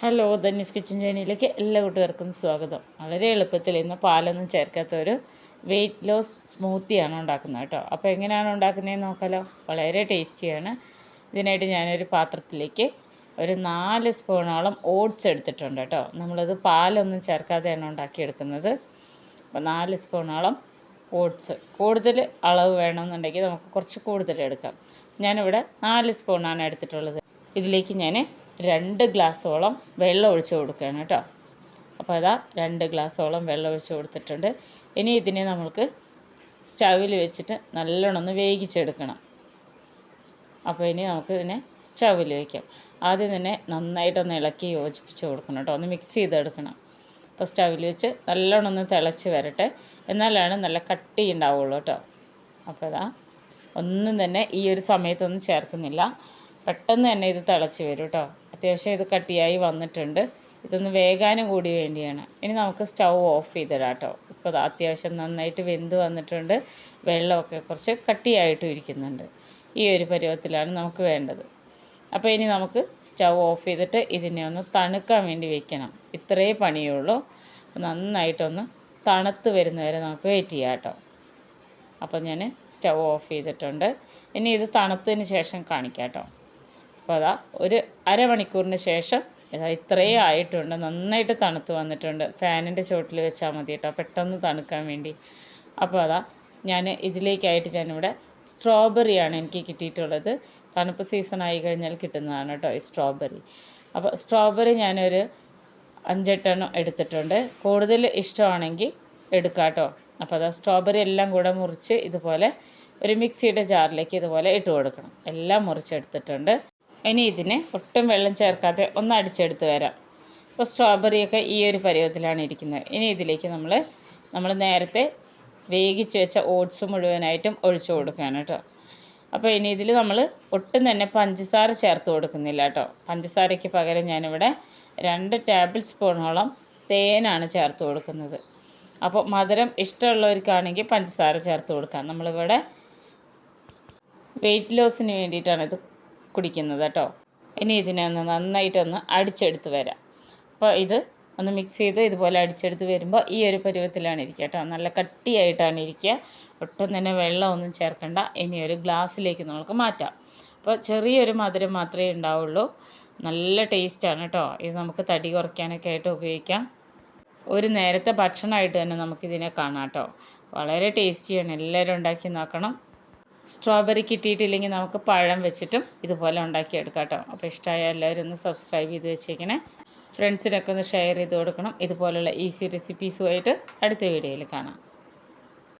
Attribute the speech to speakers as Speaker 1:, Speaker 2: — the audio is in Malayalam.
Speaker 1: ഹലോ ധന്യസ് കിച്ചൻ ചാനലിലേക്ക് എല്ലാ കൂട്ടുകാർക്കും സ്വാഗതം. വളരെ എളുപ്പത്തിൽ ഇന്ന് പാലൊന്നും ചേർക്കാത്ത ഒരു വെയിറ്റ് ലോസ് സ്മൂത്തിയാണ് ഉണ്ടാക്കുന്നത് കേട്ടോ. അപ്പോൾ എങ്ങനെയാണ് ഉണ്ടാക്കുന്നതെന്ന് നോക്കാലോ? വളരെ ടേസ്റ്റിയാണ്. ഇതിനായിട്ട് ഞാനൊരു പാത്രത്തിലേക്ക് ഒരു നാല് സ്പൂണോളം ഓട്സ് എടുത്തിട്ടുണ്ട് കേട്ടോ. നമ്മളത് പാലൊന്നും ചേർക്കാതെയാണ് ഉണ്ടാക്കിയെടുക്കുന്നത്. അപ്പോൾ നാല് സ്പൂണോളം ഓട്സ്. കൂടുതൽ അളവ് വേണമെന്നുണ്ടെങ്കിൽ നമുക്ക് കുറച്ച് കൂടുതൽ എടുക്കാം. ഞാനിവിടെ നാല് സ്പൂണാണ് എടുത്തിട്ടുള്ളത്. ഇതിലേക്ക് ഞാൻ രണ്ട് ഗ്ലാസ്സോളം വെള്ളം ഒഴിച്ച് കൊടുക്കുകയാണ് കേട്ടോ. അപ്പോൾ അതാ രണ്ട് ഗ്ലാസ്സോളം വെള്ളം ഒഴിച്ച് കൊടുത്തിട്ടുണ്ട്. ഇനി ഇതിനെ നമുക്ക് സ്റ്റൗവിൽ വെച്ചിട്ട് നല്ലോണം ഒന്ന് വേവിച്ചെടുക്കണം. അപ്പോൾ ഇനി നമുക്ക് ഇതിനെ സ്റ്റൗവിൽ വയ്ക്കാം ആദ്യം തന്നെ നന്നായിട്ടൊന്ന് ഇളക്കി യോജിപ്പിച്ച് കൊടുക്കണം കേട്ടോ. ഒന്ന് മിക്സ് ചെയ്തെടുക്കണം. അപ്പോൾ സ്റ്റൗവിൽ വെച്ച് നല്ലോണം ഒന്ന് തിളച്ച് വരട്ടെ. എന്നാലാണ് നല്ല കട്ടി ഉണ്ടാവുള്ളൂ കേട്ടോ. അപ്പോൾ ഇതാ ഒന്നും തന്നെ ഈ ഒരു സമയത്തൊന്നും ചേർക്കുന്നില്ല. പെട്ടെന്ന് തന്നെ ഇത് തിളച്ച് വരും കേട്ടോ. അത്യാവശ്യം ഇത് കട്ടിയായി വന്നിട്ടുണ്ട്. ഇതൊന്ന് വേകാനും കൂടി വേണ്ടിയാണ്. ഇനി നമുക്ക് സ്റ്റൗ ഓഫ് ചെയ്തിടാം കേട്ടോ ഇപ്പോൾ അത്യാവശ്യം നന്നായിട്ട് വെന്ത് വന്നിട്ടുണ്ട്. വെള്ളമൊക്കെ കുറച്ച് കട്ടിയായിട്ടും ഇരിക്കുന്നുണ്ട്. ഈ ഒരു പരുവത്തിലാണ് നമുക്ക് വേണ്ടത്. അപ്പോൾ ഇനി നമുക്ക് സ്റ്റൗ ഓഫ് ചെയ്തിട്ട് ഇതിനെ ഒന്ന് തണുക്കാൻ വേണ്ടി വെക്കണം. ഇത്രയേ പണിയുള്ളൂ. നന്നായിട്ടൊന്ന് തണുത്ത് വരുന്നവരെ നമുക്ക് വെയിറ്റ് ചെയ്യാം കേട്ടോ അപ്പോൾ ഞാൻ സ്റ്റൗ ഓഫ് ചെയ്തിട്ടുണ്ട്. ഇനി ഇത് തണുത്തതിന് ശേഷം കാണിക്കാം കേട്ടോ അപ്പോൾ അതാ ഒരു അരമണിക്കൂറിന് ശേഷം ഇതാ ഇത്രയും ആയിട്ടുണ്ട്. നന്നായിട്ട് തണുത്ത് വന്നിട്ടുണ്ട്. ഫാനിന്റെ ചോട്ടിൽ വെച്ചാൽ മതി കേട്ടോ. പെട്ടെന്ന് തണുക്കാൻ വേണ്ടി. അപ്പോൾ അതാ ഞാൻ ഇതിലേക്കായിട്ട് ഞാനിവിടെ സ്ട്രോബെറിയാണ് എനിക്ക് കിട്ടിയിട്ടുള്ളത്. തണുപ്പ് സീസൺ ആയി കഴിഞ്ഞാൽ കിട്ടുന്നതാണ് കേട്ടോ ഈ സ്ട്രോബെറി അപ്പോൾ സ്ട്രോബെറി ഞാനൊരു അഞ്ചെട്ടെണ്ണം എടുത്തിട്ടുണ്ട്. കൂടുതൽ ഇഷ്ടമാണെങ്കിൽ എടുക്കാം കേട്ടോ. അപ്പോൾ അതാ സ്ട്രോബെറി എല്ലാം കൂടെ മുറിച്ച് ഇതുപോലെ ഒരു മിക്സിയുടെ ജാറിലേക്ക് ഇതുപോലെ ഇട്ട് കൊടുക്കണം. എല്ലാം മുറിച്ചെടുത്തിട്ടുണ്ട്. ഇനി ഇതിന് ഒട്ടും വെള്ളം ചേർക്കാതെ ഒന്ന് അടിച്ചെടുത്ത് വരാം. ഇപ്പോൾ സ്ട്രോബെറിയൊക്കെ ഈ ഒരു പരുവത്തിലാണ് ഇരിക്കുന്നത്. ഇനി ഇതിലേക്ക് നമ്മൾ നമ്മൾ നേരത്തെ വേവിച്ച് വെച്ച ഓട്സ് മുഴുവനായിട്ടും ഒഴിച്ചു കൊടുക്കുകയാണ് കേട്ടോ. അപ്പോൾ ഇനി ഇതിൽ നമ്മൾ ഒട്ടും തന്നെ പഞ്ചസാര ചേർത്ത് കൊടുക്കുന്നില്ല കേട്ടോ. പഞ്ചസാരയ്ക്ക് പകരം ഞാനിവിടെ രണ്ട് ടേബിൾ സ്പൂണോളം തേനാണ് ചേർത്ത് കൊടുക്കുന്നത്. അപ്പോൾ മധുരം ഇഷ്ടമുള്ളവർക്കാണെങ്കിൽ പഞ്ചസാര ചേർത്ത് കൊടുക്കാം. നമ്മളിവിടെ വെയിറ്റ് ലോസിന് വേണ്ടിയിട്ടാണ് ഇത് കുടിക്കുന്നത് കേട്ടോ. ഇനി ഇതിനെ ഒന്ന് നന്നായിട്ടൊന്ന് അടിച്ചെടുത്ത് വരാം. അപ്പോൾ ഇത് ഒന്ന് മിക്സ് ചെയ്ത് ഇതുപോലെ അടിച്ചെടുത്ത് വരുമ്പോൾ ഈ ഒരു പരുവത്തിലാണ് ഇരിക്കുക കേട്ടോ. നല്ല കട്ടിയായിട്ടാണ് ഇരിക്കുക. ഒട്ടും തന്നെ വെള്ളമൊന്നും ചേർക്കണ്ട. ഇനി ഒരു ഗ്ലാസ്സിലേക്ക് നമുക്ക് മാറ്റാം. അപ്പോൾ ചെറിയൊരു മധുരം മാത്രമേ ഉണ്ടാവുള്ളൂ. നല്ല ടേസ്റ്റാണ് കേട്ടോ. ഇത് നമുക്ക് തടി കുറയ്ക്കാനൊക്കെ ആയിട്ട് ഉപയോഗിക്കാം. ഒരു നേരത്തെ ഭക്ഷണമായിട്ട് തന്നെ നമുക്കിതിനെ കാണാം കേട്ടോ. വളരെ ടേസ്റ്റിയാണ് എല്ലാവരും ഉണ്ടാക്കി നോക്കണം. സ്ട്രോബെറി കിട്ടിയിട്ടില്ലെങ്കിൽ നമുക്ക് പഴം വെച്ചിട്ടും ഇതുപോലെ ഉണ്ടാക്കിയെടുക്കാം കേട്ടോ അപ്പോൾ ഇഷ്ടമായ എല്ലാവരും ഒന്ന് സബ്സ്ക്രൈബ് ചെയ്ത് വെച്ചേക്കണേ. ഫ്രണ്ട്സിനൊക്കെ ഒന്ന് ഷെയർ ചെയ്ത് കൊടുക്കണം. ഇതുപോലുള്ള ഈസി റെസിപ്പീസുമായിട്ട് അടുത്ത വീഡിയോയിൽ കാണാം.